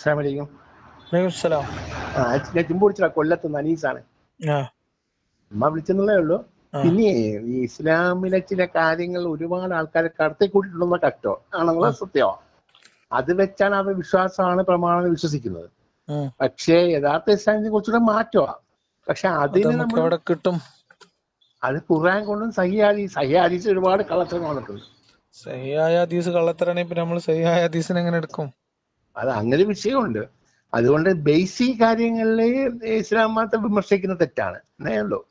അസ്സലാമലൈക്കും വലൈക്കുംസലാം. ആ ഞാൻ ചുമ്പ് വിളിച്ചതാ കൊല്ലത്ത് നനീസാണ് ആ. അമ്മ വിളിച്ചെന്നുള്ളേ ഉള്ളൂ. പിന്നെ ഈ ഇസ്ലാമിലെ ചില കാര്യങ്ങൾ ഒരുപാട് ആൾക്കാരെ കടത്തി കൂട്ടിയിട്ടുണ്ടെന്ന കഷ്ടോ. ആണെന്നുള്ള സത്യമോ അത് വെച്ചാണ് അവർ വിശ്വാസമാണ് പ്രമാണം വിശ്വസിക്കുന്നത്. പക്ഷേ യഥാർത്ഥ ഇസ്ലാമിനെ കുറച്ചുകൂടെ മാറ്റമാ പക്ഷെ അത് അതിന് നമ്മൾ കിട്ടും? അത് ഖുർആൻ കൊണ്ടും സഹിയാദി സഹിയാദീസ് ഒരുപാട് കള്ളത്തരം വന്നിട്ടുണ്ട്. സഹിയായ ഹദീസ് കള്ളത്തരാണെങ്കിൽ പിന്നെ നമ്മൾ സഹിയായ ഹദീസിനെ എങ്ങനെ എടുക്കും? അത് അങ്ങനെ വിഷയമുണ്ട്. അതുകൊണ്ട് ബേസിക് കാര്യങ്ങളിൽ ഇസ്ലാം മതത്തെ വിമർശിക്കുന്നത് തെറ്റാണ്. എന്നേ ഉള്ളൂ.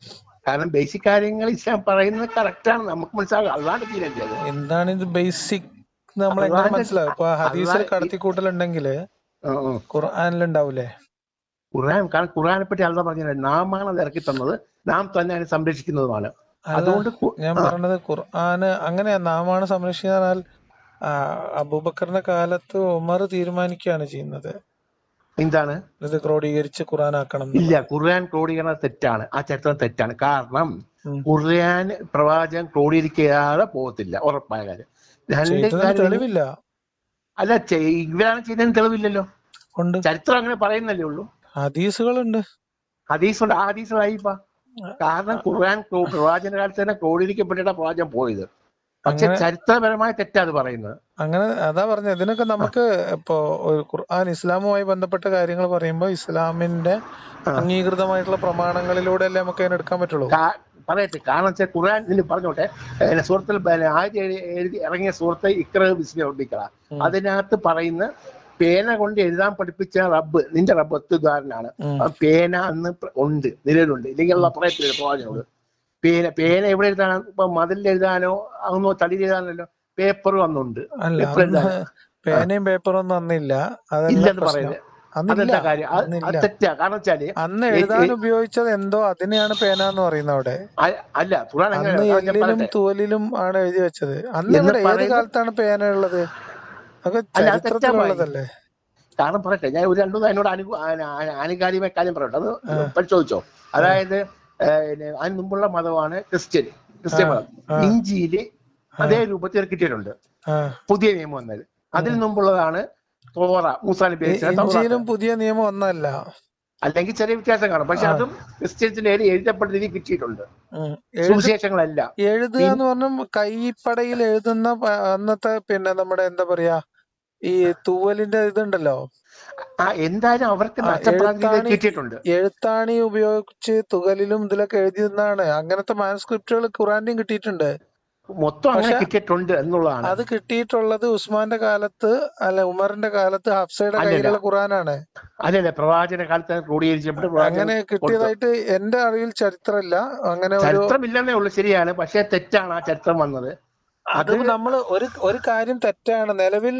കാരണം ബേസിക് കാര്യങ്ങൾ ഇസ്ലാം പറയുന്നത് കറക്റ്റാണ് നമുക്ക് മനസ്സിലാകും. അല്ലാണ്ട് തീരല്ലേ എന്താണ് ഇത് ബേസിക് നമ്മൾ അള്ളാന്റെ- മനസ്സിലാവും? ഇപ്പൊ ഹദീസിൽ ഉണ്ടാവൂലേ ഖുർആൻ കാരണം ഖുർആനെ പറ്റി അല്ല പറഞ്ഞത് നാമാണ് അത് ഇറക്കി തന്നത്. നാം തന്നെ അതിനെ സംരക്ഷിക്കുന്നതുമാണ്. അതുകൊണ്ട് ഞാൻ പറഞ്ഞത് ഖുർആന് അങ്ങനെ നാമാണ് സംരക്ഷിച്ചാൽ അബൂബക്കറിന്റെ കാലത്ത് ഉമർ തീരുമാനിക്കുകയാണ് ചെയ്യുന്നത്. എന്താണ്? ഇത് ക്രോഡീകരിച്ച് ഖുർആൻ ആക്കണം ഇല്ല ഖുർആൻ ക്രോഡീകരണം തെറ്റാണ്. ആ ചരിത്രം തെറ്റാണ്. കാരണം ഖുർആൻ പ്രവാചകൻ ക്രോഡീകരിക്കാതെ പോകത്തില്ല. ഉറപ്പായ കാര്യം. തെളിവില്ല. അല്ല ഇവരാണ് ചെയ്തതിന് തെളിവില്ലല്ലോ. ഉണ്ട്. ചരിത്രം അങ്ങനെ പറയുന്നല്ലേ ഉള്ളൂ. ഹദീസുകളുണ്ട്. ഹദീസുണ്ട്. ആ ഹദീസുകളായിപ്പാ കാരണം ഖുർആൻ പ്രവാചന കാലത്ത് തന്നെ ക്രോഡീകരിക്കപ്പെട്ടിട്ടാ പ്രവാചകൻ പോയത്. പക്ഷെ ചരിത്രപരമായ തെറ്റാ അത് പറയുന്നത്. അങ്ങനെ അതാ പറഞ്ഞത്. ഇതിനൊക്കെ നമുക്ക് ഇപ്പോ ഖുർആൻ ഇസ്ലാമുമായി ബന്ധപ്പെട്ട കാര്യങ്ങൾ പറയുമ്പോൾ ഇസ്ലാമിന്റെ. അംഗീകൃതമായിട്ടുള്ള പ്രമാണങ്ങളിലൂടെ അല്ലേ നമുക്ക് അതിനെ എടുക്കാൻ പറ്റുള്ളൂ? പറയട്ടെ കാരണം വെച്ചാൽ ഖുർആൻ ഇതിൽ പറഞ്ഞോട്ടെ സുഹൃത്തിൽ ആദ്യം എഴുതി ഇറങ്ങിയ സൂറത്ത് ഇക്ര ഉം. അതിനകത്ത് പറയുന്ന പേന കൊണ്ട് എഴുതാൻ പഠിപ്പിച്ച റബ്ബ് നിന്റെ റബ്ബ് ഒത്തുകാരനാണ് പേന അന്ന് ഉണ്ട് നിലവിലുണ്ട്. ഇല്ലെങ്കിൽ അള്ള പറയത്തില്ല പ്രവാചകനോട് പേന പേന എവിടെ എഴുതാനോ? ഇപ്പൊ മതിലിൽ എഴുതാനോ അങ്ങോ തടിയിൽ എഴുതാനല്ലോ പേപ്പർ വന്നുണ്ട്. പേനയും പേപ്പറും അന്നില്ല ഇല്ലെന്ന് പറയുന്നത് കാര്യം. അത് അത് അന്നില്ല തെറ്റാ. കാരണം വെച്ചാൽ അന്ന് എഴുതാൻ ഉപയോഗിച്ചത് എന്തോ അതിനെയാണ് പേന എന്ന് പറയുന്നത് അവിടെ. അല്ല എല്ലിലും തോലിലും ആണ് എഴുതി വെച്ചത്. അന്ന് ഇവിടെ ഏത് കാലത്താണ് പേന ഉള്ളത്? അതൊക്കെ ചരിത്രത്തിലുള്ളതല്ലേ? കാരണം പറയട്ടെ ഞാൻ ഒരു രണ്ടു അതിനോട് അനു ആനുകാലികമായ കാര്യം പറയട്ടെ. അത് പരിശോധിച്ചോ. അതായത് അതിന് മുമ്പുള്ള മതമാണ് ക്രിസ്ത്യൻ. ക്രിസ്ത്യൻ മതം. ഇഞ്ചിയിൽ അതേ രൂപത്തിൽ കിട്ടിയിട്ടുണ്ട്. പുതിയ നിയമം വന്നത്. അതിന് മുമ്പുള്ളതാണ് തോറ മൂസാലി ഇഞ്ചിയിലും പുതിയ നിയമം ഒന്നല്ല. അല്ലെങ്കിൽ ചെറിയ വ്യത്യാസം കാണും. പക്ഷെ. അതും ക്രിസ്ത്യൻസിന്റെ ഏരിയ എഴുതപ്പെട്ട രീതി കിട്ടിയിട്ടുണ്ട്. സുവിശേഷങ്ങളല്ല. എഴുതുക എന്ന് പറഞ്ഞാൽ കൈപ്പടയിൽ എഴുതുന്ന അന്നത്തെ പിന്നെ നമ്മുടെ എന്താ പറയാ ഈ തൂവലിന്റെ ഇതുണ്ടല്ലോ. എന്തായാലും അവർക്ക് എഴുത്താണി കിട്ടിയിട്ടുണ്ട്. എഴുത്താണി ഉപയോഗിച്ച് തുകലിലും ഇതിലൊക്കെ എഴുതി നിന്നാണ് അങ്ങനത്തെ മാനസ്ക്രിപ്റ്റുകൾ ഖുറാന്റെയും കിട്ടിയിട്ടുണ്ട്. മൊത്തം അങ്ങനെ കിട്ടിയിട്ടുണ്ട് എന്നുള്ളതാണ്. അത് കിട്ടിയിട്ടുള്ളത് ഉസ്മാന്റെ കാലത്ത് അല്ല ഉമറിന്റെ കാലത്ത് ഹഫ്സയുടെ. കയ്യിലുള്ള ഖുറാനാണ്. അല്ലല്ലേ പ്രവാചന കാലത്ത് അങ്ങനെ കിട്ടിയതായിട്ട് എന്റെ അറിവിൽ ചരിത്രമില്ല. അങ്ങനെ ഒരു ചരിത്രമില്ലെന്നേ ഉള്ളൂ ശരിയാണ്. പക്ഷെ തെറ്റാണ് ആ ചരിത്രം വന്നത്. അത് നമ്മൾ ഒരു ഒരു കാര്യം തെറ്റാണ്. നിലവിൽ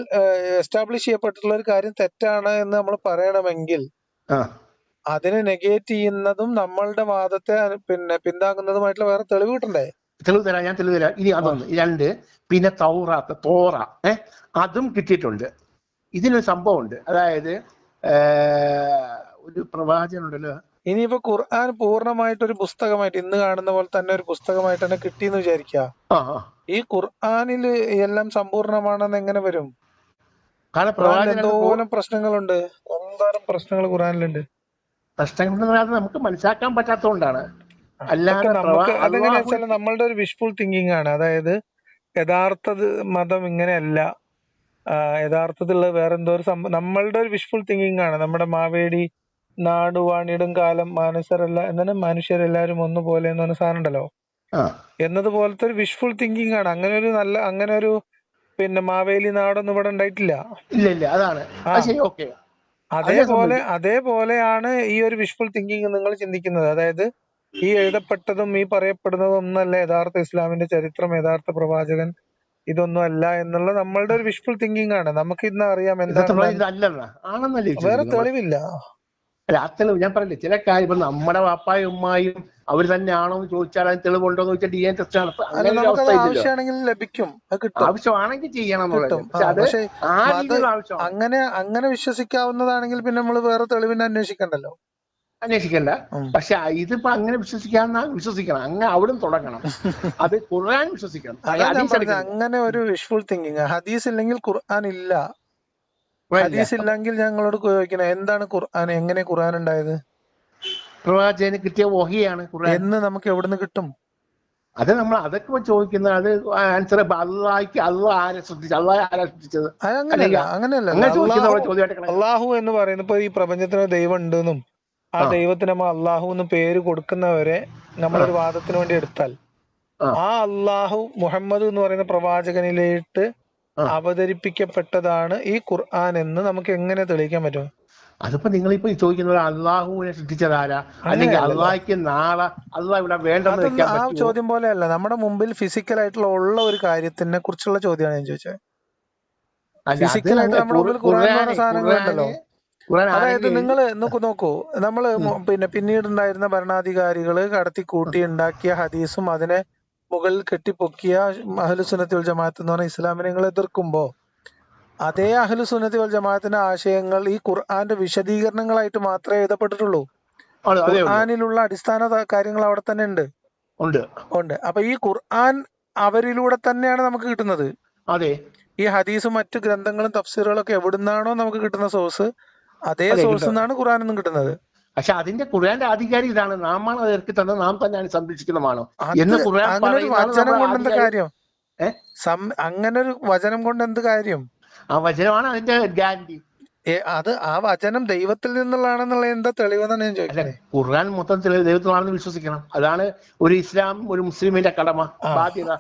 എസ്റ്റാബ്ലിഷ് ചെയ്യപ്പെട്ടിട്ടുള്ള ഒരു കാര്യം തെറ്റാണ് എന്ന് നമ്മൾ പറയണമെങ്കിൽ അതിനെ നെഗേറ്റ് ചെയ്യുന്നതും നമ്മളുടെ വാദത്തെ പിന്നെ പിന്താങ്ങുന്നതുമായിട്ടുള്ള വേറെ തെളിവ് കിട്ടണ്ടേ? തെളിവ് തരാം ഞാൻ തെളിവ് തരാം. ഇനി അതൊന്ന് രണ്ട് പിന്നെ തൗറാത്ത് തോറ ഏ അതും കിട്ടിയിട്ടുണ്ട്. ഇതിനൊരു സംഭവമുണ്ട്. അതായത് ഒരു പ്രവാചകനുണ്ടല്ലോ ഇനിയിപ്പോ ഖുർആൻ പൂർണമായിട്ട് ഒരു പുസ്തകമായിട്ട് ഇന്ന് കാണുന്ന പോലെ തന്നെ ഒരു പുസ്തകമായിട്ട് തന്നെ കിട്ടിയെന്ന് വിചാരിക്കുക ആ ഈ ഖുർആനിൽ എല്ലാം സമ്പൂർണമാണെന്ന് എങ്ങനെ വരും? എന്തോരം പ്രശ്നങ്ങളുണ്ട്? എന്തോരം പ്രശ്നങ്ങൾ ഖുർആനിലുണ്ട്? പ്രശ്നങ്ങൾ നമുക്ക് മനസ്സിലാക്കാൻ പറ്റാത്തതുകൊണ്ടാണ്. അല്ലാതെ അതെങ്ങനെയാ വെച്ചാൽ നമ്മളുടെ ഒരു വിഷ്ഫുൾ തിങ്കിങ് ആണ്. അതായത് യഥാർത്ഥ മതം ഇങ്ങനെയല്ല. യഥാർത്ഥത്തിലുള്ള വേറെന്തോ ഒരു നമ്മളുടെ ഒരു വിഷ്ഫുൾ തിങ്കിങ് ആണ്. നമ്മുടെ മാവേലി നാട് വാണിടും കാലം മാനുസരല്ല എന്താണ് മനുഷ്യരെല്ലാരും ഒന്നുപോലെ എന്ന് പറഞ്ഞ സാധനം ഉണ്ടല്ലോ എന്നതുപോലത്തെ ഒരു വിഷ്ഫുൾ തിങ്കിങ് ആണ്. അങ്ങനെ ഒരു നല്ല അങ്ങനെ ഒരു പിന്നെ മാവേലി നാടൊന്നും ഇവിടെ ഉണ്ടായിട്ടില്ല. അതേപോലെ അതേപോലെയാണ് ഈ ഒരു വിഷ്ഫുൾ തിങ്കിങ് നിങ്ങൾ ചിന്തിക്കുന്നത്. അതായത് ഈ എഴുതപ്പെട്ടതും ഈ പറയപ്പെടുന്നതും ഒന്നല്ല യഥാർത്ഥ ഇസ്ലാമിന്റെ ചരിത്രം യഥാർത്ഥ പ്രവാചകൻ ഇതൊന്നും അല്ല എന്നുള്ള നമ്മളുടെ ഒരു വിഷ്ഫുൾ തിങ്കിങ് ആണ്. നമുക്ക് ഇന്ന് അറിയാം എന്താ എന്താണ് വേറെ തെളിവില്ല. ആ ഞാൻ പറയില്ലേ ചില കാര്യം ഇപ്പൊ നമ്മുടെ വാപ്പായും ഉമ്മായും അവർ തന്നെയാണോ എന്ന് ചോദിച്ചാൽ അതിന് തെളിവുണ്ടോ എന്ന് ചോദിച്ചാൽ ഡി എൻ ടെസ്റ്റ് അങ്ങനെ ആവശ്യമാണെങ്കിൽ ലഭിക്കും. ആവശ്യമാണെങ്കിൽ ചെയ്യണം അങ്ങനെ അങ്ങനെ വിശ്വസിക്കാവുന്നതാണെങ്കിൽ പിന്നെ നമ്മൾ വേറെ തെളിവിനെ അന്വേഷിക്കണ്ടല്ലോ. അന്വേഷിക്കണ്ട. പക്ഷെ ഇതിപ്പോ അങ്ങനെ വിശ്വസിക്കാന്ന വിശ്വസിക്കണം. അങ്ങനെ അവിടെ തുടങ്ങണം. അത് ഖുർആൻ വിശ്വസിക്കണം. അങ്ങനെ ഒരു വിഷ്വൽ തിങ്കിങ് ഹദീസ് ഇല്ലെങ്കിൽ ഖുർആൻ ഇല്ല. ഹദീസ് ഇല്ലെങ്കിൽ ഞങ്ങളോട് ചോദിക്കണം എന്താണ് ഖുർആൻ? എങ്ങനെ ഖുർആൻ ഉണ്ടായത്? പ്രവാചകന് കിട്ടിയ വഹിയാണ് ഖുർആൻ. എന്ന് നമുക്ക് എവിടുന്ന് കിട്ടും? അത് നമ്മൾ അതൊക്കെ ചോദിക്കുന്ന ചോദിക്കുന്നത് അത് ആൻസർ അള്ളാഹിക്ക് അള്ളാഹ് ആരെ ശ്രദ്ധിച്ചു അള്ളാഹ് ആരാ ശ്രദ്ധിച്ചത്? അങ്ങനെയല്ല അങ്ങനെയല്ല. അള്ളാഹു എന്ന് പറയുന്നത് ഇപ്പൊ ഈ പ്രപഞ്ചത്തിന് ദൈവം ഉണ്ടെന്നും ആ. ദൈവത്തിന് നമ്മൾ അള്ളാഹു എന്ന് പേര് കൊടുക്കുന്നവരെ നമ്മളൊരു വാദത്തിന് വേണ്ടി എടുത്താൽ ആ. അല്ലാഹു അള്ളാഹു മുഹമ്മദ് എന്ന് പറയുന്ന പ്രവാചകനിലേക്ക് ആ. അവതരിപ്പിക്കപ്പെട്ടതാണ് ഈ ഖുർആൻ എന്ന് നമുക്ക് എങ്ങനെ തെളിയിക്കാൻ പറ്റും? അതിപ്പോ നിങ്ങളിപ്പോ ഇപ്പൊ ചോദിക്കുന്ന പോലെ അള്ളാഹുവിനെ സൃഷ്ടിച്ചതാരാ അല്ലെങ്കിൽ അള്ളാഹിക്ക് നാളെ അള്ളാഹ് ഇവിടെ വേണ്ടെന്ന് ആ ചോദ്യം പോലെയല്ല. നമ്മുടെ മുമ്പിൽ ഫിസിക്കൽ ആയിട്ടുള്ള ഉള്ള ഒരു കാര്യത്തിനെ കുറിച്ചുള്ള ചോദ്യമാണ് ഞാൻ ചോദിച്ചത്. ആയിട്ട് നമ്മുടെ മുമ്പിൽ ഖുർആൻ സാധനങ്ങളുണ്ടല്ലോ. അതായത് നിങ്ങൾ നോക്കൂ നോക്കൂ. നമ്മൾ പിന്നെ പിന്നെ പിന്നീടുണ്ടായിരുന്ന ഭരണാധികാരികൾ കടത്തി കൂട്ടി ഉണ്ടാക്കിയ ഹദീസും അതിനെ മുകളിൽ കെട്ടിപ്പൊക്കിയ അഹ്ലുസുന്നത്തി വൽ ജമാഅത്ത് എന്ന് പറഞ്ഞ ഇസ്ലാമിനെ നിങ്ങൾ എതിർക്കുമ്പോ അതേ അഹ്ലുസുന്നത്തി വൽ ജമാഅത്തിന്റെ ആശയങ്ങൾ ഈ ഖുർആന്റെ വിശദീകരണങ്ങളായിട്ട് മാത്രമേ എഴുതപ്പെട്ടിട്ടുള്ളൂ. ഖുർആാനിലുള്ള അടിസ്ഥാന കാര്യങ്ങൾ അവിടെ തന്നെ ഉണ്ട്. ഉണ്ട്. ഉണ്ട്. അപ്പൊ ഈ ഖുർആൻ അവരിലൂടെ തന്നെയാണ് നമുക്ക് കിട്ടുന്നത്. അതെ. ഈ ഹദീസും മറ്റു ഗ്രന്ഥങ്ങളും തഫ്സീറുകളും ഒക്കെ എവിടുന്നാണോ നമുക്ക് കിട്ടുന്ന സോഴ്സ് അതേ സോഴ്സിൽ സോഴ്സ് നിന്നാണ് ഖുർആൻ നിന്നും കിട്ടുന്നത്. പക്ഷെ അതിന്റെ ഖുർആന്റെ ആധികാരി ഇതാണ്. നാമാണ് അത് ഇറക്കി തന്നത് നാം തന്നെയാണ് സംരക്ഷിക്കുന്നതാണോ എന്ന് ഖുർആൻ പറയുന്നത് വചനം കൊണ്ട് എന്ത് കാര്യം? അങ്ങനെ ഒരു വചനം കൊണ്ട് എന്ത് കാര്യം? ആ വചനമാണ് അതിന്റെ ഗ്യാരണ്ടി. അത് ആ വചനം ദൈവത്തിൽ നിന്നുള്ളതാണെന്നുള്ള എന്താ തെളിവെന്നാണ് ഞാൻ ചോദിക്കുന്നത് ഖുർആൻ മൊത്തം ദൈവത്തിലാണെന്ന് വിശ്വസിക്കണം. അതാണ് ഒരു ഇസ്ലാം ഒരു മുസ്ലിമിന്റെ കടമ. ബാധ്യത.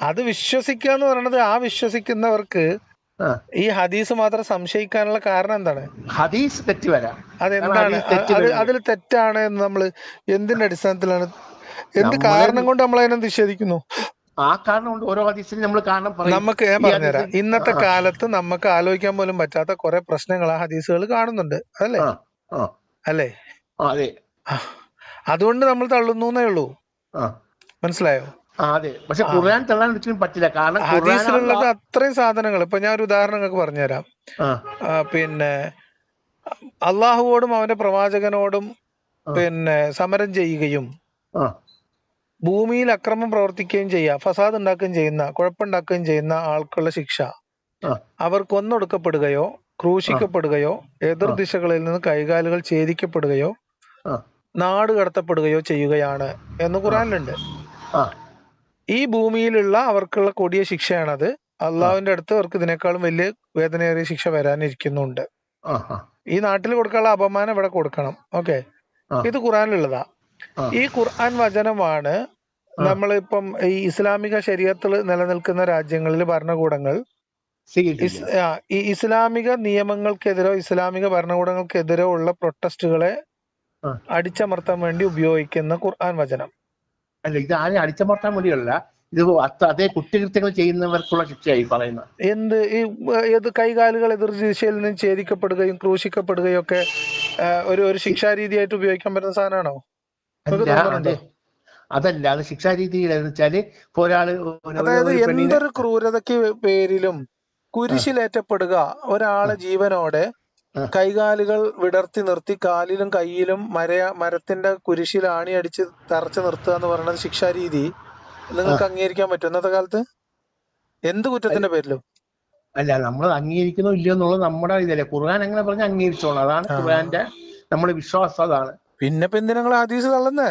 അത് വിശ്വസിക്കുക എന്ന് പറയുന്നത് ആ വിശ്വസിക്കുന്നവർക്ക്. ഈ ഹദീസ് മാത്രം സംശയിക്കാനുള്ള കാരണം എന്താണ്? ഹദീസ് തെറ്റ് വരാം. അതെന്താണ്. അതിൽ തെറ്റാണ് എന്ന് നമ്മൾ എന്തിന്റെ അടിസ്ഥാനത്തിലാണ്? എന്ത് കാരണം കൊണ്ട് നമ്മൾ അതിനെ നിഷേധിക്കുന്നു? ആ കാരണം കൊണ്ട് ഓരോ ഹദീസിനും നമ്മൾ കാരണം നമുക്ക് ഞാൻ പറഞ്ഞുതരാം. ഇന്നത്തെ കാലത്ത് നമുക്ക് ആലോചിക്കാൻ പോലും പറ്റാത്ത കുറെ പ്രശ്നങ്ങൾ ആ ഹദീസുകൾ കാണുന്നുണ്ട്. ആ, അല്ലേ? അതെ. അതുകൊണ്ട് നമ്മൾ തള്ളുന്നു എന്നേ ഉള്ളൂ. മനസ്സിലായോ? അതെ. പക്ഷെ ഖുർആൻ തള്ളാൻ ഒരിക്കലും പറ്റില്ല. കാരണം ഹദീസിലുള്ളത് അത്രയും സാധനങ്ങൾ ഇപ്പൊ ഞാൻ ഒരു ഉദാഹരണം നിങ്ങൾക്ക് പറഞ്ഞുതരാം പിന്നെ അള്ളാഹുവോടും അവന്റെ പ്രവാചകനോടും പിന്നെ സമരം ചെയ്യുകയും ഭൂമിയിൽ അക്രമം പ്രവർത്തിക്കുകയും ചെയ്യുക ഫസാദ് ഉണ്ടാക്കുകയും ചെയ്യുന്ന കുഴപ്പമുണ്ടാക്കുകയും ചെയ്യുന്ന ആൾക്കുള്ള ശിക്ഷ. അവർ കൊന്നൊടുക്കപ്പെടുകയോ ക്രൂശിക്കപ്പെടുകയോ എതിർ ദിശകളിൽ നിന്ന് കൈകാലുകൾ ഛേദിക്കപ്പെടുകയോ. നാട് കടത്തപ്പെടുകയോ ചെയ്യുകയാണ് എന്ന് ഖുറാനിലുണ്ട് ഈ ഭൂമിയിലുള്ള അവർക്കുള്ള കൊടിയ ശിക്ഷയാണത്. അള്ളാഹുവിന്റെ അടുത്ത് അവർക്ക് ഇതിനേക്കാളും വലിയ വേദനയേറിയ ശിക്ഷ വരാനിരിക്കുന്നുണ്ട്. ഈ നാട്ടിൽ കൊടുക്കാനുള്ള അപമാനം ഇവിടെ കൊടുക്കണം. ഓക്കെ? ഇത് ഖുറാനിലുള്ളതാ. ഈ ഖുർആൻ വചനമാണ്. നമ്മളിപ്പം ഈ ഇസ്ലാമിക ശരീരത്തിൽ നിലനിൽക്കുന്ന രാജ്യങ്ങളിൽ ഭരണകൂടങ്ങൾ ഈ ഇസ്ലാമിക നിയമങ്ങൾക്കെതിരോ ഇസ്ലാമിക ഭരണകൂടങ്ങൾക്കെതിരോ ഉള്ള പ്രൊട്ടസ്റ്റുകളെ അടിച്ചമർത്താൻ വേണ്ടി ഉപയോഗിക്കുന്ന ഖുർആൻ വചനം. അല്ല ഇത് ആരെ അടിച്ചമർത്താൻ വേണ്ടിയല്ല ഇത് അതേ കുറ്റകൃത്യങ്ങൾ ചെയ്യുന്നവർക്കുള്ള ശിക്ഷയായി പറയുന്നത്. എന്ത് ഈ ഏത് കൈകാലുകൾ എതിർ ദിശയിൽ നിന്ന് ഛേദിക്കപ്പെടുകയും ക്രൂശിക്കപ്പെടുകയും ഒക്കെ ഒരു ഒരു ശിക്ഷാരീതിയായിട്ട് ഉപയോഗിക്കാൻ പറ്റുന്ന സാധനമാണോ? അതല്ല അത് ശിക്ഷാരീതിയിൽ വെച്ചാൽ ഒരാൾ അതായത് എന്തൊരു ക്രൂരതയ്ക്ക് പേരിലും കുരിശിലേറ്റപ്പെടുക ഒരാളെ ജീവനോടെ. കൈകാലുകൾ വിടർത്തി നിർത്തി കാലിലും കയ്യിലും മര മരത്തിന്റെ കുരിശിൽ ആണി അടിച്ച് തറച്ചു നിർത്തുക എന്ന് പറയുന്നത് ശിക്ഷാരീതി. നിങ്ങൾക്ക് അംഗീകരിക്കാൻ പറ്റും. ഇന്നത്തെ കാലത്ത് എന്ത് കുറ്റത്തിന്റെ പേരിലും? അല്ല നമ്മൾ അംഗീകരിക്കുന്നോ ഇല്ലയോ എന്നുള്ളത് നമ്മുടെ ഇതല്ലേ. ഖുർആൻ അങ്ങനെ പറഞ്ഞ അംഗീകരിച്ചോളൂ. അതാണ്. ഖുർആന്റെ നമ്മുടെ വിശ്വാസം. അതാണ്. പിന്നെ എന്തിനാ ഹദീസ് തള്ളുന്നേ?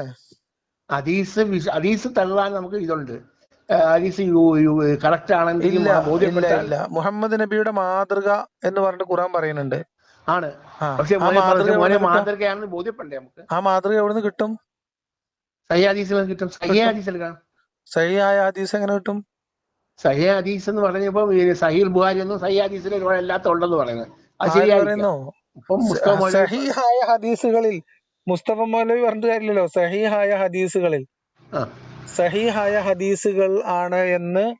ഹദീസ് ഹദീസ് തള്ളാൻ നമുക്ക് ഇതുണ്ട്. ഹദീസ് കറക്റ്റ് ആണെങ്കിൽ മുഹമ്മദ് നബിയുടെ മാതൃക എന്ന് പറഞ്ഞിട്ട് ഖുർആൻ പറയുന്നുണ്ട്. ആണ്. പക്ഷെ മോനെ? മാതൃകയാണെന്ന് ബോധ്യപ്പെടേ നമുക്ക്? ആ മാതൃക എവിടുന്ന് കിട്ടും? സയ്യാദീസിൽ കിട്ടും? സഹി ഹദീസിൽ സയ്യാദീസ് എങ്ങനെ കിട്ടും? സയ്യാദീസ് എന്ന് പറഞ്ഞപ്പോ സഹീൽ ബുഹാരി ഒന്നും സയ്യാദീസിൽ ഒരുപാട് അല്ലാത്ത ഉണ്ടെന്ന് പറയുന്നത്. അത് സഹിഹായ ഹദീസുകളിൽ മുസ്തഫ മൗലവി പറഞ്ഞിട്ട് കാര്യമില്ലല്ലോ. സഹിഹായ ഹദീസുകളിൽ. സഹിഹായ ഹദീസുകൾ ആണ് എന്ന്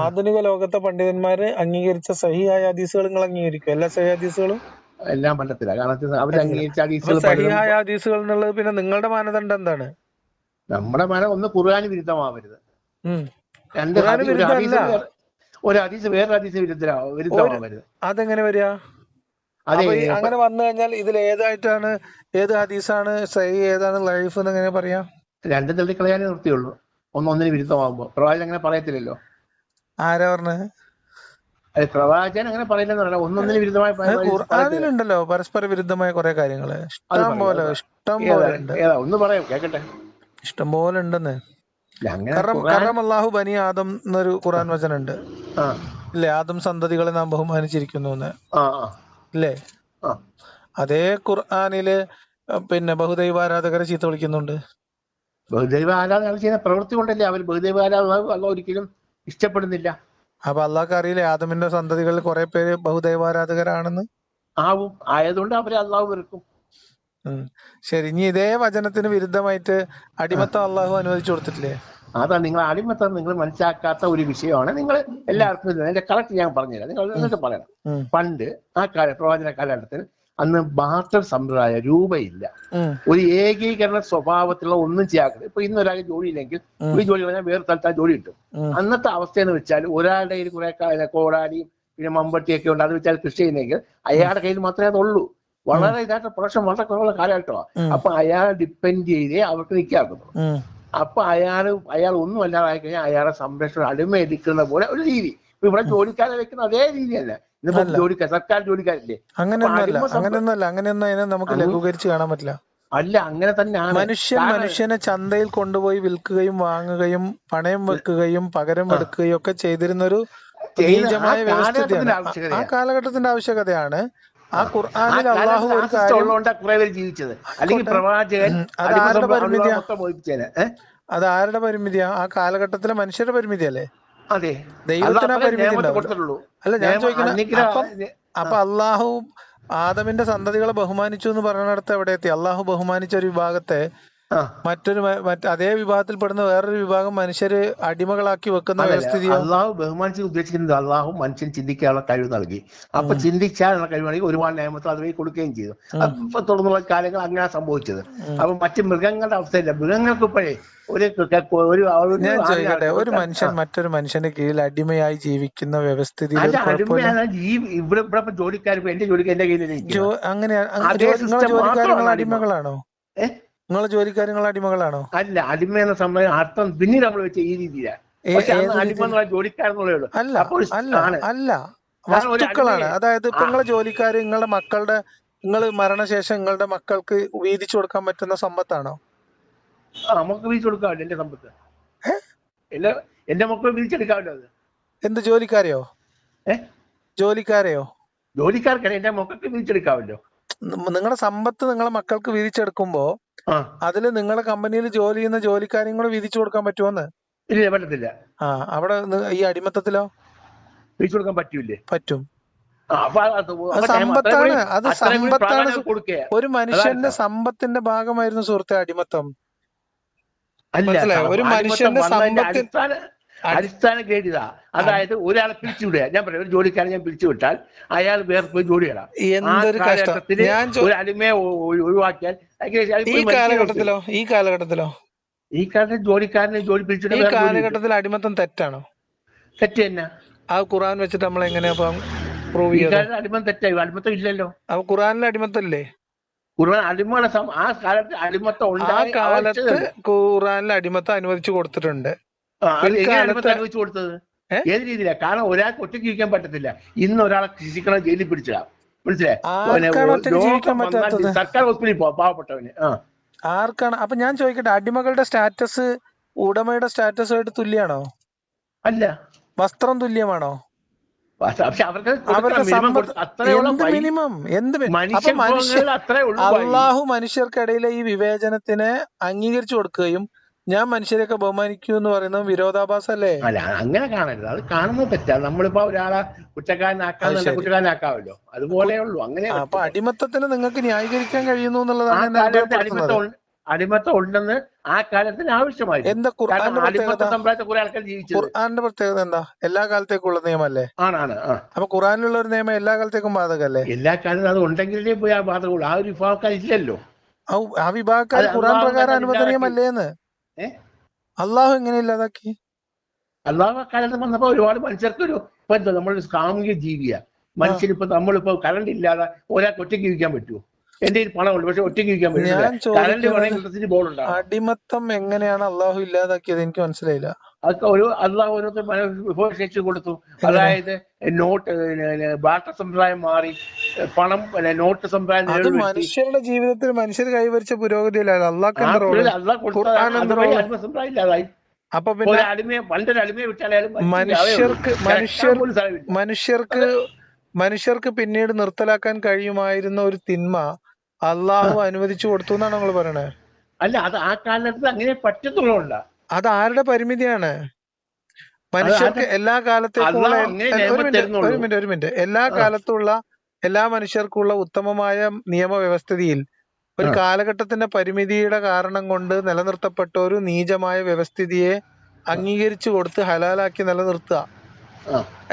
ആധുനിക ലോകത്തെ പണ്ഡിതന്മാര് അംഗീകരിച്ച സഹിഹായ ഹദീസുകൾ നിങ്ങൾ അംഗീകരിക്കും എല്ലാ സഹി ഹദീസുകളും എല്ലാം പറ്റത്തില്ല. കാരണം അവർ അംഗീകരിച്ച ഹദീസുകൾ എന്നുള്ളത് പിന്നെ നിങ്ങളുടെ മാനദണ്ഡം എന്താണ്? നമ്മുടെ മാനം ഒന്ന് ഖുർആന് വിരുദ്ധമാവരുത്. രണ്ട് ഒരു ഹദീസ് വേറെ- ഹദീസ് വിരുദ്ധമാവരുത്. അതെങ്ങനെ വരിക? അങ്ങനെ വന്നു കഴിഞ്ഞാൽ ഇതിൽ ഏതായിട്ടാണ് ഏത് ഹദീസാണ് സൈ ഏതാണ് ലൈഫ് എന്ന് എങ്ങനെ പറയാ? രണ്ടും തള്ളിക്കളയാനേ നിർത്തിയുള്ളൂ. ഒന്നൊന്നിന് വിരുദ്ധമാകുമ്പോ പ്രവാചകൻ അങ്ങനെ പറയത്തില്ലല്ലോ. ആരാ പറഞ്ഞത്? പ്രവാചകൻ അങ്ങനെ പറയില്ലെന്ന് പറയാം ഒന്നൊന്നിന് വിരുദ്ധമായി ഖുർആനിലുണ്ടല്ലോ പരസ്പര വിരുദ്ധമായ കുറെ കാര്യങ്ങൾ. ഇഷ്ടം പോലെ ഇഷ്ടം പോലെ ഉണ്ട്. ഏതാ ഒന്ന് പറയാം കേക്കട്ടെ. ഇഷ്ടം പോലെ ഉണ്ടെന്ന്. കറം അള്ളാഹു ബനി ആദം എന്നൊരു ഖുർആൻ വചനുണ്ട് ഇല്ലേ ആദം സന്തതികളെ നാം ബഹുമാനിച്ചിരിക്കുന്നു എന്ന്. ഇല്ലേ? അതേ ഖുർആാനിൽ പിന്നെ ബഹുദൈവ ആരാധകരെ ചീത്ത വിളിക്കുന്നുണ്ട്. ബഹുദൈവ ആരാധന ചെയ്യുന്ന പ്രവൃത്തി കൊണ്ടല്ലേ അവർ ബഹുദൈവ ആരാധന ഒരിക്കലും ഇഷ്ടപ്പെടുന്നില്ല? അപ്പൊ അള്ളാഹ്ക്ക് അറിയില്ലേ ആദമിന്റെ സന്തതികളിൽ കുറെ പേര് ബഹുദൈവാരാധകരാണെന്ന്? ആവും. ആയതുകൊണ്ട് അവരെ അള്ളാഹു വെറുക്കും. ശരി ഇനി ഇതേ വചനത്തിന് വിരുദ്ധമായിട്ട് അടിമത്തം അള്ളാഹു അനുവദിച്ചു കൊടുത്തിട്ടില്ലേ? അതാണ് നിങ്ങൾ അടിമത്തം നിങ്ങൾ മനസ്സിലാക്കാത്ത ഒരു വിഷയമാണ്. നിങ്ങൾ എല്ലാവർക്കും അതിന്റെ കറക്റ്റ് ഞാൻ പറഞ്ഞുതരാം. നിങ്ങൾ എന്നിട്ട് പറയണം. പണ്ട് ആ കാല പ്രവാചന കാലഘട്ടത്തിൽ അന്ന് ബാർട്ടർ സമ്പ്രദായ രൂപയില്ല. ഒരു ഏകീകരണ സ്വഭാവത്തിലുള്ള ഒന്നും ചെയ്യാക്കരുത് ഇപ്പൊ ഇന്ന് ഒരാൾക്ക് ജോലിയില്ലെങ്കിൽ ഇല്ലെങ്കിൽ ഒരു ജോലി കഴിഞ്ഞാൽ വേറെ സ്ഥലത്ത് ആ ജോലി കിട്ടും അന്നത്തെ അവസ്ഥ എന്ന് വെച്ചാൽ ഒരാളുടെ കയ്യിൽ കുറെ കോടാലിയും പിന്നെ മമ്പട്ടിയൊക്കെ ഉണ്ട്. അത് വെച്ചാൽ കൃഷി ചെയ്യുന്നെങ്കിൽ അയാളുടെ കയ്യിൽ മാത്രമേ അതുള്ളൂ. വളരെ ഇതായിട്ട് പ്രൊഡക്ഷൻ വളരെ കുറവുള്ള കാലഘട്ടമാണ്. അപ്പൊ അയാളെ ഡിപ്പെൻഡ് ചെയ്തേ അവർക്ക് നിൽക്കാക്കുന്നു അപ്പൊ അയാൾ അയാൾ ഒന്നും അല്ലാതായി കഴിഞ്ഞാൽ അയാളെ സംരക്ഷണം അടിമ എടുക്കുന്ന പോലെ ഒരു രീതി. ഇവിടെ ജോലിക്കാരെ വെക്കുന്ന അതേ രീതി അല്ല. ജോലിക്കാർ സർക്കാർ ജോലിക്കാരില്ലേ? അങ്ങനെയൊന്നും നമുക്ക് ലഘൂകരിച്ച് കാണാൻ പറ്റില്ല. അല്ല അങ്ങനെ തന്നെയാണ്. മനുഷ്യൻ മനുഷ്യനെ ചന്തയിൽ കൊണ്ടുപോയി വിൽക്കുകയും വാങ്ങുകയും പണയം വെക്കുകയും പകരം എടുക്കുകയും ഒക്കെ ചെയ്തിരുന്ന ഒരു നീചമായ ആ കാലഘട്ടത്തിന്റെ വ്യവസ്ഥിതിയാണ്. ആ-. കാലഘട്ടത്തിന്റെ ആവശ്യകതയാണ്. ആ ഖുർആാനിൽ അള്ളാഹു ഒരു കാര്യം ജീവിച്ചത്. അല്ലെങ്കിൽ പ്രവാചകൻ. അത് ആരുടെ പരിമിതിയാ? അത് ആരുടെ പരിമിതിയാ? ആ കാലഘട്ടത്തിലെ മനുഷ്യരുടെ പരിമിതിയല്ലേ? അതെ. ദൈവത്തിനാ പരിമിതി അല്ല ഞാൻ ചോദിക്കുന്നത് അപ്പം അള്ളാഹു ആദമിന്റെ സന്തതികളെ ബഹുമാനിച്ചു എന്ന് പറയുന്നിടത്ത് എവിടെ എത്തി? അള്ളാഹു ബഹുമാനിച്ച ഒരു വിഭാഗത്തെ. മറ്റൊരു അതേ വിഭാഗത്തിൽപ്പെടുന്ന വേറൊരു വിഭാഗം മനുഷ്യര് അടിമകളാക്കി വെക്കുന്ന അള്ളാഹു ബഹുമാനിച്ച് ഉദ്ദേശിക്കുന്നത് അള്ളാഹു മനുഷ്യൻ ചിന്തിക്കാനുള്ള കഴിവ് നൽകി. അപ്പൊ ചിന്തിച്ചാലുള്ള കഴിവാണെങ്കിൽ ഒരുപാട് നിയമത്തിൽ അതുവഴി കൊടുക്കുകയും ചെയ്തു. അപ്പൊ തുടർന്നുള്ള കാര്യങ്ങൾ അങ്ങനെ സംഭവിച്ചത്. അപ്പൊ മറ്റ് മൃഗങ്ങളുടെ അവസ്ഥയില്ല. മൃഗങ്ങൾക്ക് ഇപ്പോഴേ ഒരു ഞാൻ ചോദിക്കട്ടെ ഒരു മനുഷ്യൻ മറ്റൊരു മനുഷ്യന്റെ കീഴിൽ അടിമയായി ജീവിക്കുന്ന വ്യവസ്ഥിതി അങ്ങനെയാണ് ഇവിടെ ഇവിടെ ഇപ്പൊ ജോലിക്കാർ ഇപ്പൊ എന്റെ ജോലിക്ക് എന്റെ കയ്യിൽ അങ്ങനെ അടിമകളാണോ? ഏഹ് നിങ്ങളെ ജോലിക്കാർ നിങ്ങൾ അടിമകളാണോ? അല്ല അടിമ എന്ന സമയം അർത്ഥം പിന്നീട് നമ്മൾ വെച്ച ഈ രീതിയിലാണ് അടിമ എന്നുള്ള ജോലിക്കാരെന്നുള്ളേ ഉള്ളൂ. അല്ല അല്ല അല്ല. വസ്തുക്കളാണ്. അതായത് ഇപ്പൊ. നിങ്ങളെ ജോലിക്കാർ നിങ്ങളുടെ മക്കളുടെ നിങ്ങൾ മരണശേഷം നിങ്ങളുടെ മക്കൾക്ക് വീതിച്ചു കൊടുക്കാൻ പറ്റുന്ന സമ്പത്താണോ? നമുക്ക് വീതിച്ചു കൊടുക്കാവില്ല എന്റെ സമ്പത്ത്? എന്റെ മക്കൾ വീതിച്ചെടുക്കാമല്ലോ അത്. എന്ത് ജോലിക്കാരെയോ? ജോലിക്കാരെയോ? ജോലിക്കാർക്കല്ല എന്റെ മക്കൾക്ക് വീതിച്ചെടുക്കാമല്ലോ. നിങ്ങളുടെ സമ്പത്ത് നിങ്ങളെ മക്കൾക്ക് വീതിച്ചെടുക്കുമ്പോ ആ. അതിൽ നിങ്ങളെ കമ്പനിയിൽ ജോലി ചെയ്യുന്ന ജോലിക്കാരെയും കൂടെ വീതിച്ചു കൊടുക്കാൻ പറ്റുമെന്ന് ഇല്ല പറ്റത്തില്ല. ആ അവിടെ ഈ അടിമത്തത്തിലോ? വീതിച്ചു കൊടുക്കാൻ പറ്റൂലേ പറ്റും. സമ്പത്താണ്. അത് സമ്പത്താണ് ഒരു മനുഷ്യന്റെ സമ്പത്തിന്റെ ഭാഗമായിരുന്നു സുഹൃത്തെ അടിമത്തം. മനസ്സിലായോ? ഒരു മനുഷ്യന്റെ സമ്പത്തിൽ- അടിസ്ഥാന ഗ്രേഡ് ഇതാ. അതായത് ഒരാളെ പിരിച്ചുവിടുക ഞാൻ പറയാം ഒരു ജോലിക്കാരനെ ഞാൻ പിരിച്ചുവിട്ടാൽ അയാൾ വേറെ പോയി ജോലി ചെയ്യണം ഒരു അടിമയെ ഒഴിവാക്കിയാൽ ഈ കാലഘട്ടത്തിലോ? ഈ കാലഘട്ടത്തിലോ? ഈ കാലത്ത് ജോലിക്കാരനെ ജോലി ഈ പിരിച്ചിട്ട് വേറെ കാലഘട്ടത്തിൽ അടിമത്തം തെറ്റാണോ? തെറ്റ് തന്നെ. ആ ഖുറാൻ വെച്ചിട്ട് നമ്മൾ എങ്ങനെയാ പ്രൂവ് ഈ ചെയ്തത്? കാലത്ത് അടിമം തെറ്റായി. അടിമത്തം ഇല്ലല്ലോ. അപ്പൊ ഖുറാനിലെ അടിമത്തം ഇല്ലേ ഖുർആൻ അടിമയുടെ ആ കാലത്ത് അടിമത്തം ആ ഉണ്ടായ കാലത്ത് ആവശ്യമില്ല. അടിമത്തം അനുവദിച്ചു കൊടുത്തിട്ടുണ്ട്. അനുവദിച്ചു കൊടുത്തത്? ഏത് രീതിയിലാ? കാരണം ഒരാൾക്ക് ഒറ്റയ്ക്ക് ജീവിക്കാൻ പറ്റത്തില്ല. ഇന്ന് ഒരാളെ ശിക്ഷിക്കണം ജയിലിൽ പിടിച്ചിടാം മനസ്സിലായി? സർക്കാർ ഹോസ്പിറ്റലിൽ പോവാം പാവപ്പെട്ടവന്. ആ. ആർക്കാണ്? അപ്പൊ ഞാൻ ചോദിക്കട്ടെ അടിമകളുടെ സ്റ്റാറ്റസ് ഉടമയുടെ സ്റ്റാറ്റസുമായിട്ട് തുല്യാണോ? അല്ല. വസ്ത്രം തുല്യമാണോ? മിനിമം എന്ത്. അള്ളാഹു മനുഷ്യർക്കിടയിലെ ഈ വിവേചനത്തിനെ അംഗീകരിച്ചു കൊടുക്കുകയും ഞാൻ മനുഷ്യരെയൊക്കെ ബഹുമാനിക്കൂ എന്ന് പറയുന്നത് വിരോധാഭാസം അല്ലേ അല്ല അങ്ങനെ കാണരുത്. അത് കാണുന്നത് തെറ്റാ. നമ്മളിപ്പോ ഒരാളെ കുറ്റക്കാരനാക്കാൻ. കുറ്റക്കാരനാക്കാമല്ലോ. അതുപോലെ ഉള്ളൂ. അങ്ങനെ അപ്പൊ അടിമത്തത്തിന് നിങ്ങൾക്ക് ന്യായീകരിക്കാൻ കഴിയുന്നു എന്നുള്ളതാണ് അടിമത്തം ഉണ്ടെന്ന് ആ കാലത്തിന് ആവശ്യമായി എന്താ സമ്പ്രദായത്തെ കുറെ ആൾക്കാർ ഖുർആന്റെ പ്രത്യേകത എന്താ? എല്ലാ കാലത്തേക്കുള്ള നിയമല്ലേ? ആണാണ് അപ്പൊ ഖുർആനിലുള്ള ഒരു നിയമം എല്ലാ കാലത്തേക്കും ബാധകല്ലേ? എല്ലാ കാലത്തും അത് ഉണ്ടെങ്കിലേ പോയി ആ ബാധകമുള്ളൂ ആ ഒരു വിഭാഗക്കാർ ഇല്ലല്ലോ ആ വിഭാഗക്കാർ ഖുറാൻ ഖുർആൻ പ്രകാരം അനുവദനീയമല്ലേന്ന്? അള്ളാഹു എങ്ങനെ ഇല്ലാതാക്കി? അള്ളാഹു കാലത്ത് വന്നപ്പോ ഒരുപാട് മനുഷ്യർക്ക് ഒരു ഇപ്പൊ എന്താ നമ്മളൊരു സാമൂഹ്യ ജീവിയാ. മനുഷ്യരിപ്പോ നമ്മളിപ്പോ കറണ്ട് ഇല്ലാതെ ഒരാൾക്ക് ഒറ്റയ്ക്ക് ജീവിക്കാൻ പറ്റുമോ എന്റെ കയ്യിൽ പണമുണ്ട്. പക്ഷെ ഒറ്റയ്ക്ക് ഇരിക്കാൻ പറ്റില്ല. ബോൾ അടിമത്തം എങ്ങനെയാണ് അള്ളാഹു ഇല്ലാതാക്കിയത്? എനിക്ക് മനസ്സിലായില്ല. അതൊക്കെ ഒരു അള്ളാഹു ഓരോരുത്തർ കൊടുത്തു. അതായത് നോട്ട് ബാട്ട സമ്പ്രദായം മാറി പണം നോട്ട് സമ്പ്രദായം അത്. മനുഷ്യരുടെ ജീവിതത്തിൽ മനുഷ്യർ കൈവരിച്ച പുരോഗതി അള്ളാഹ് സമ്പ്രദായം ഇല്ലാതായി. അപ്പൊ പിന്നെ അടിമയെ പണ്ടൊരു അടിമയെ വിട്ടാലും മനുഷ്യർക്ക് മനുഷ്യർ മനുഷ്യർക്ക് മനുഷ്യർക്ക് പിന്നീട് നിർത്തലാക്കാൻ കഴിയുമായിരുന്ന ഒരു തിന്മ അള്ളാഹു അനുവദിച്ചു കൊടുത്തു എന്നാണ് നമ്മൾ പറയണേ. അല്ല അത് ആ കാലഘട്ടത്തിൽ അങ്ങനെ പറ്റത്തുള്ള അത് ആരുടെ പരിമിതിയാണ്? മനുഷ്യർക്ക് എല്ലാ കാലത്തേക്കും അള്ളാഹ് ഒരു മിനിറ്റ് ഒരു മിനിറ്റ് എല്ലാ കാലത്തുള്ള എല്ലാ മനുഷ്യർക്കുള്ള ഉത്തമമായ നിയമവ്യവസ്ഥിതിയിൽ ഒരു. കാലഘട്ടത്തിന്റെ പരിമിതിയുടെ കാരണം കൊണ്ട് നിലനിർത്തപ്പെട്ട ഒരു നീചമായ വ്യവസ്ഥിതിയെ അംഗീകരിച്ചു കൊടുത്ത് ഹലാലാക്കി നിലനിർത്തുക.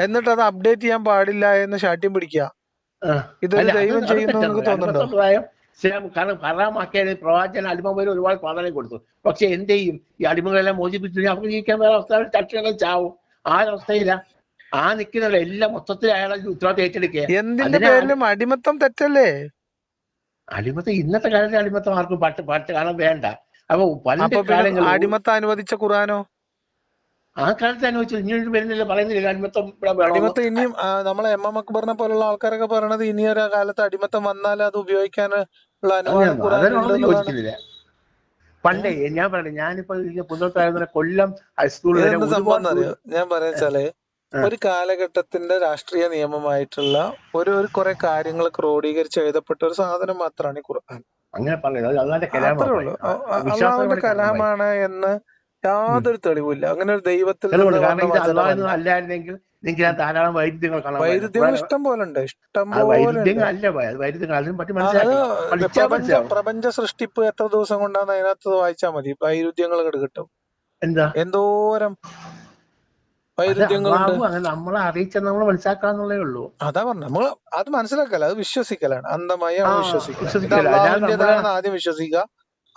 എന്നിട്ട് അത് അപ്ഡേറ്റ് ചെയ്യാൻ പാടില്ല എന്ന് ശാഠ്യം പിടിക്കുക. ഇതൊരു ദൈവം ചെയ്യുന്നു തോന്നുന്നുണ്ടോ? കാരണം ഹറാമാക്കിയാൽ പ്രവാചകൻ അടിമ ഒരുപാട് പ്രാധാന്യം കൊടുത്തു. പക്ഷെ എന്ത് ചെയ്യും? ഈ അടിമകളെല്ലാം മോചിപ്പിച്ചു. അവർക്ക് ജീവിക്കാൻ വേറെ അവസ്ഥ. ചട്ടങ്ങൾ ചാവും. ആ അവസ്ഥയില്ല. ആ നിൽക്കുന്ന എല്ലാം മൊത്തത്തിൽ അയാളെ ഉത്തരവാദിത്തം ഏറ്റെടുക്കുക എന്തിന്റെ പേരിലും അടിമത്തം തെറ്റല്ലേ? അടിമത്തം ഇന്നത്തെ കാലത്തെ അടിമത്തം ആർക്കും പാട്ട് പാട്ട് കാണാൻ വേണ്ട. അപ്പൊ പല കാലങ്ങളിൽ അടിമത്തം അനുവദിച്ച ഖുറാനോ ആ കാലത്ത് അനുഭവിച്ചു ഇനി വരുന്നില്ല പറയുന്നില്ല. അടിമത്തം. അടിമത്തം ഇനിയും നമ്മളെ എം എം അക്ബറിനെ പോലുള്ള ആൾക്കാരൊക്കെ പറയണത് ഇനി ഒരു കാലത്ത് അടിമത്തം വന്നാൽ അത് എന്നുള്ളതാണ് യോജിക്കുന്നില്ല. പണ്ടേ ഞാൻ പറഞ്ഞു ഞാനിപ്പോ പുതുതായിരുന്ന കൊല്ലം അറിയോ ഞാൻ പറയാച്ചാൽ ഒരു കാലഘട്ടത്തിന്റെ രാഷ്ട്രീയ നിയമമായിട്ടുള്ള ഒരു ഒരു കുറെ കാര്യങ്ങൾ ക്രോഡീകരിച്ച് എഴുതപ്പെട്ട ഒരു സാധനം മാത്രമാണ് ഈ ഖുർആൻ. അങ്ങനെ പറയുന്നത് അല്ലാതെ അത്രേ ഉള്ളൂ. അ- അ- കലാമാണ് എന്ന് യാതൊരു തെളിവില്ല അങ്ങനെ ഒരു ദൈവത്തിൽ അല്ലായിരുന്നെങ്കിൽ നിങ്ങൾക്ക് ഞാൻ ധാരാളം വൈരുദ്ധ്യങ്ങൾ വൈരുദ്ധ്യങ്ങൾ ഇഷ്ടം പോലെ ഉണ്ട് ഇഷ്ടം പോലെ വൈരുദ്ധ്യങ്ങൾ അല്ല വൈരുദ്ധ്യങ്ങൾ. അതിനെ പറ്റി അത് മനസ്സിലാക്കി. പഠിച്ചാൽ പ്രപഞ്ച സൃഷ്ടിപ്പ് എത്ര ദിവസം കൊണ്ടാണ് അതിനകത്ത് വായിച്ചാൽ മതി. വൈരുദ്ധ്യങ്ങൾ കിട്ടും. എന്താ? എന്തോരം നമ്മളെ അറിയിച്ച നമ്മൾ മനസ്സിലാക്കാന്നുള്ളേ ഉള്ളൂ. അതാ പറഞ്ഞു. നമ്മൾ അത് മനസ്സിലാക്കല അത് വിശ്വസിക്കലാണ്. അന്ധമായി വിശ്വസിക്കുക ആദ്യം വിശ്വസിക്കുക.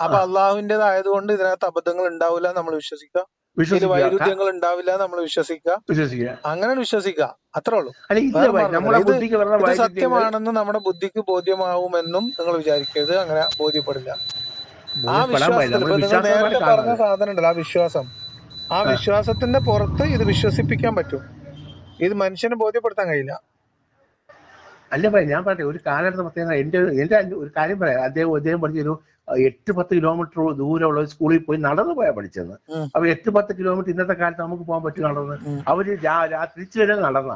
അപ്പൊ അള്ളാഹുവിന്റേതായതുകൊണ്ട് ഇതിനകത്ത് അബദ്ധങ്ങൾ ഉണ്ടാവില്ല നമ്മൾ വിശ്വസിക്കുക. വൈരുദ്ധ്യങ്ങൾ ഉണ്ടാവില്ല നമ്മൾ വിശ്വസിക്കുക. വിശ്വസിക്കുക. അങ്ങനെ വിശ്വസിക്കുക. അത്രേ ഉള്ളൂ. ഇത് സത്യമാണെന്ന് നമ്മുടെ ബുദ്ധിക്ക് ബോധ്യമാവുമെന്നും നിങ്ങൾ വിചാരിക്കരുത്. അങ്ങനെ ബോധ്യപ്പെടില്ല. ആ വിശ്വാസം വിശ്വാസത്തിൽ നേരത്തെ പറഞ്ഞ സാധനം ഉണ്ടല്ലോ ആ വിശ്വാസം. ആ വിശ്വാസത്തിന്റെ പുറത്ത് ഇത് വിശ്വസിപ്പിക്കാൻ പറ്റും. ഇത് മനുഷ്യനെ ബോധ്യപ്പെടുത്താൻ കഴിയില്ല. അല്ല ഭയ ഞാൻ പറഞ്ഞു ഒരു കാലഘട്ടം പ്രത്യേകത എന്റെ എന്റെ ഒരു കാര്യം പറയാം. അദ്ദേഹം അദ്ദേഹം പഠിച്ചൊരു എട്ട് പത്ത് കിലോമീറ്റർ ദൂരമുള്ള ഒരു സ്കൂളിൽ പോയി നടന്നു പോയാ പഠിച്ചത്. അപ്പൊ എട്ട് പത്ത് കിലോമീറ്റർ ഇന്നത്തെ കാലത്ത് നമുക്ക് പോകാൻ പറ്റും നടന്ന്. അവർ തിരിച്ചു വരെ നടന്ന.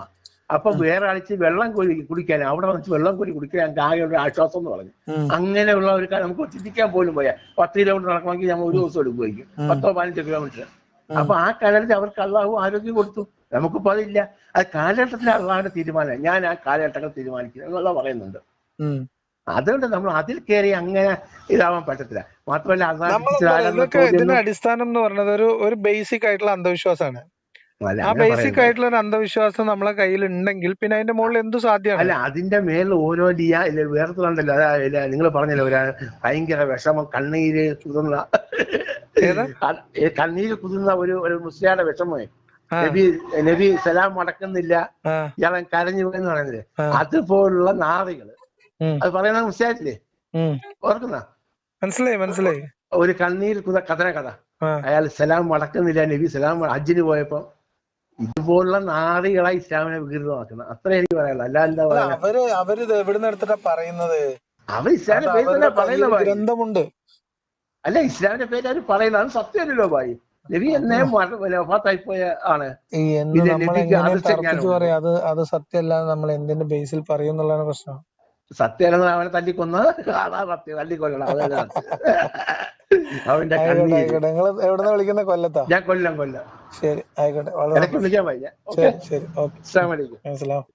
അപ്പൊ വേറെ ആഴ്ച വെള്ളം കോരി കുടിക്കാൻ അവിടെ വന്നിട്ട് വെള്ളം കോരി കുടിക്കാൻ ഞങ്ങൾക്ക് ആകെ ഒരു ആശ്വാസം എന്ന് പറഞ്ഞു. അങ്ങനെയുള്ള ഒരു കാര്യം നമുക്ക് ചിന്തിക്കാൻ പോലും പോയാ പത്ത് കിലോമീറ്റർ നടക്കണമെങ്കിൽ നമ്മൾ ഒരു ദിവസം എടുക്കുമായിരിക്കും. പത്തോ പതിനഞ്ചോ കിലോമീറ്റർ. അപ്പൊ ആ കാലഘട്ടത്തിൽ അവർക്ക് അള്ളാഹു ആരോഗ്യം കൊടുത്തു. നമുക്കിപ്പോ അതില്ല. അത് കാലഘട്ടത്തിലെ അള്ളാഹുടെ തീരുമാനം ഞാൻ ആ കാലഘട്ടങ്ങൾ തീരുമാനിക്കുന്നു. എന്നുള്ള പറയുന്നുണ്ട്. അതുകൊണ്ട് നമ്മൾ അതിൽ കയറി അങ്ങനെ ഇതാവാൻ പറ്റത്തില്ല. മാത്രമല്ല ഇതിന്റെ അടിസ്ഥാനം എന്ന് പറയുന്നത് ഒരു ഒരു ബേസിക് ആയിട്ടുള്ള അന്ധവിശ്വാസമാണ്. ആ ബേസിക് ആയിട്ടുള്ള ഒരു അന്ധവിശ്വാസം നമ്മളെ കയ്യിൽ ഉണ്ടെങ്കിൽ പിന്നെ അതിന്റെ മുകളിൽ എന്തു സാധ്യമാണ്? അല്ല അതിന്റെ മേളിൽ ഓരോ ലിയ വേറെ വേർത്തുണ്ടല്ലോ അതായത് നിങ്ങൾ പറഞ്ഞല്ലോ ഒരു ഭയങ്കര വിഷമം കണ്ണീര് കുതിർന്ന? അത് കണ്ണീര് കുതിർന്ന ഒരു ഒരു മുസ്ലിയുടെ വിഷമേ നബി നബി സലാം മടക്കുന്നില്ല ഇയാളെ കരഞ്ഞു പോയെന്ന് പറയുന്നത് അതുപോലുള്ള നാറികൾ. അത് പറയുന്നത് മുസ്ലിയായിട്ടില്ലേ ഉം. ഓർക്കുന്ന? മനസ്സിലായി മനസ്സിലായി. ഒരു കണ്ണീർ കഥന കഥ. അയാൾ സലാം മടക്കുന്നില്ല നബി സലാം ഹജ്ജിന് പോയപ്പോ ഇതുപോലുള്ള നാറികളായി ഇസ്ലാമിനെ വികൃതമാക്കുന്നത്. അത്ര എനിക്ക് പറയാനുള്ളൂ. അല്ല എന്താ അല്ല, അവർ അവർ ഇത് എവിടുന്ന് എടുത്തിട്ടാ പറയുന്നത്? അവർ ഇസ്ലാമിന്റെ പേര് തന്നെ പറയുന്ന ഗ്രന്ഥമുണ്ട്. അല്ല ഇസ്ലാമിന്റെ പേര് അവർ പറയുന്നത് അത് സത്യമല്ലല്ലോ ഭായി. നബി എന്നെ പോയ ആണ് അത് സത്യമല്ല നമ്മൾ എന്തിന്റെ ബേസിൽ പറയും എന്നുള്ളതാണ് പ്രശ്നം. സത്യം അവനെ തല്ലിക്കൊന്ന്. അതാ സത്യം തല്ലിക്കൊല്ലണം. അതല്ല അവന്റെ എവിടുന്ന വിളിക്കുന്ന? കൊല്ലത്താ? ഞാൻ കൊല്ലം കൊല്ലം. ശരി ആയിക്കോട്ടെ. വിളിക്കാൻ ഓക്കെ ശരി ശരി. ഓക്കെ. അസ്സാം വലൈക്കും മനസ്സിലാവും